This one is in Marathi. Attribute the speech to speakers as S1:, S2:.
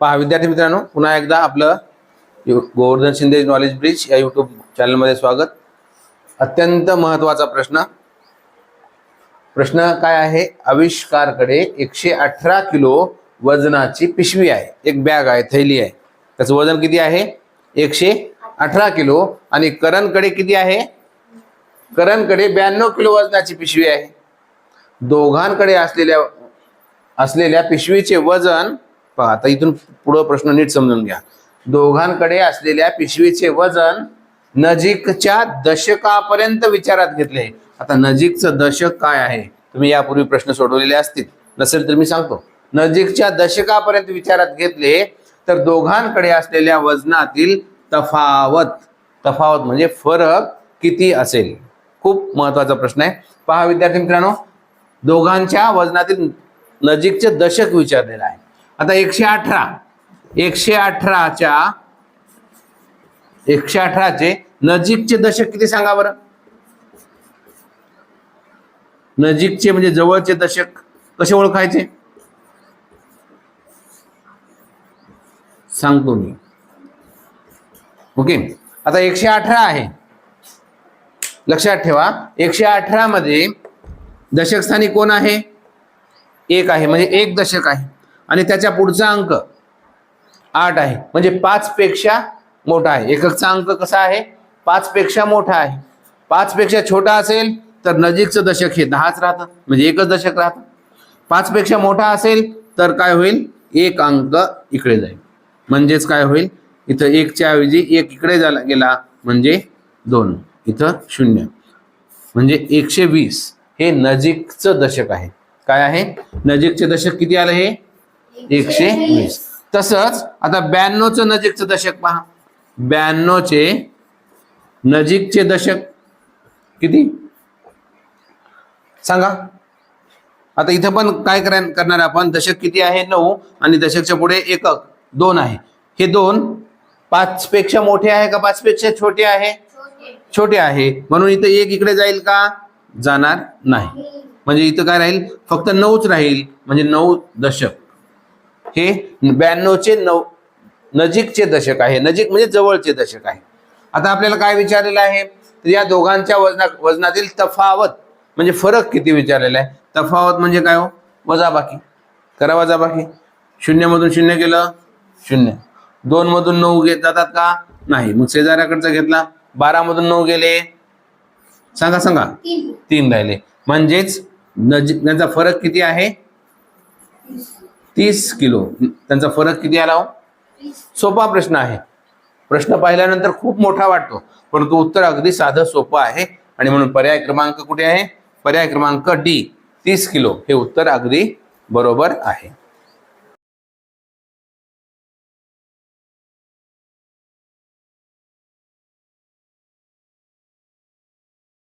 S1: पहा विद्यार्थी मित्रांनो पुन्हा एकदा आपलं गोवर्धन शिंदे नॉलेज ब्रिज या युट्यूब चॅनलमध्ये स्वागत. अत्यंत महत्त्वाचा प्रश्न. प्रश्न काय आहे? आविष्कारकडे एकशे अठरा किलो वजनाची पिशवी आहे. एक बॅग आहे थैली आहे. त्याचं वजन किती आहे? एकशे अठरा किलो. आणि करणकडे किती आहे? करणकडे ब्याण्णव किलो वजनाची पिशवी आहे. दोघांकडे असलेल्या असलेल्या पिशवीचे वजन पहा आता इथून पुढं प्रश्न नीट समजून घ्या. दोघांकडे असलेल्या पिशवीचे वजन नजीकच्या दशकापर्यंत विचारात घेतले. आता नजीकचं दशक काय आहे? तुम्ही यापूर्वी प्रश्न सोडवलेले असतील. नसेल तर मी सांगतो. नजीकच्या दशकापर्यंत विचारात घेतले तर दोघांकडे असलेल्या वजनातील तफावत तफावत म्हणजे फरक किती असेल? खूप महत्त्वाचा प्रश्न आहे. पहा विद्यार्थी मित्रांनो दोघांच्या वजनातील नजीकचे दशक विचारलेलं आहे. आता एकशे अठरा. एकशे अठराच्या एकशे अठराचे नजीकचे दशक किती सांगा बरं? नजीकचे म्हणजे जवळचे दशक कसे ओळखायचे? सांगतो मी. ओके? आता एकशे अठरा आहे. लक्षात ठेवा. एकशे अठरा मध्ये दशकस्थानी कोण आहे? एक आहे म्हणजे एक दशक आहे. आणि त्याच्या पुढचा अंक आठ आहे. म्हणजे पाच पेक्षा मोठा आहे. एककचा अंक कसा आहे? पाच पेक्षा मोठा आहे. पाच पेक्षा छोटा असेल तर नजीकचं दशक हे दहाच राहतं. म्हणजे एकच दशक राहतं. पाच पेक्षा मोठा असेल तर काय होईल? एक अंक इकडे जाईल. म्हणजेच काय होईल? इथं एकच्या ऐवजी एक इकडे झाला गेला. म्हणजे दोन. इथं शून्य. म्हणजे एकशे वीस हे नजीकचं दशक आहे. काय आहे? नजीकचे दशक किती आलं हे? एकशे वीस. तसंच आता ब्याण्णवचं नजीकचं दशक पहा. ब्याण्णवचे नजीकचे दशक किती? सांगा. आता इथं पण काय करणार आपण? दशक किती आहे? नऊ. आणि दशकच्या पुढे एकक दोन आहे. हे दोन पाच पेक्षा मोठे आहे का पाच पेक्षा छोटे आहे? छोटे आहे. म्हणून इथं एक इकडे जाईल का? जाणार नाही. म्हणजे इथं काय राहील? फक्त नऊच राहील. म्हणजे नऊ दशक. हे ब्याण्णवचे नऊ नजीकचे दशक आहे. नजीक म्हणजे जवळचे दशक आहे. आता आपल्याला काय विचारलेलं आहे? तर या दोघांच्या वजना वजनातील तफावत म्हणजे फरक किती विचारलेला आहे? तफावत म्हणजे काय हो? वजाबाकी. करा वजाबाकी. शून्यमधून शून्य गेलं शून्य. दोन मधून नऊ घेत जातात का? नाही. मग शेजाऱ्याकडचा घेतला बारा मधून नऊ गेले. सांगा सांगा. तीन. राहिले. म्हणजेच नजीक त्यांचा फरक किती आहे? तीस किलो. त्यांचा फरक किती आला हो? सोपा प्रश्न आहे. प्रश्न पाहिल्यानंतर खूप मोठा वाटतो. परंतु उत्तर अगदी साधं सोपं आहे. आणि म्हणून पर्याय क्रमांक कुठे आहे? पर्याय क्रमांक डी. तीस किलो. हे उत्तर अगदी बरोबर आहे.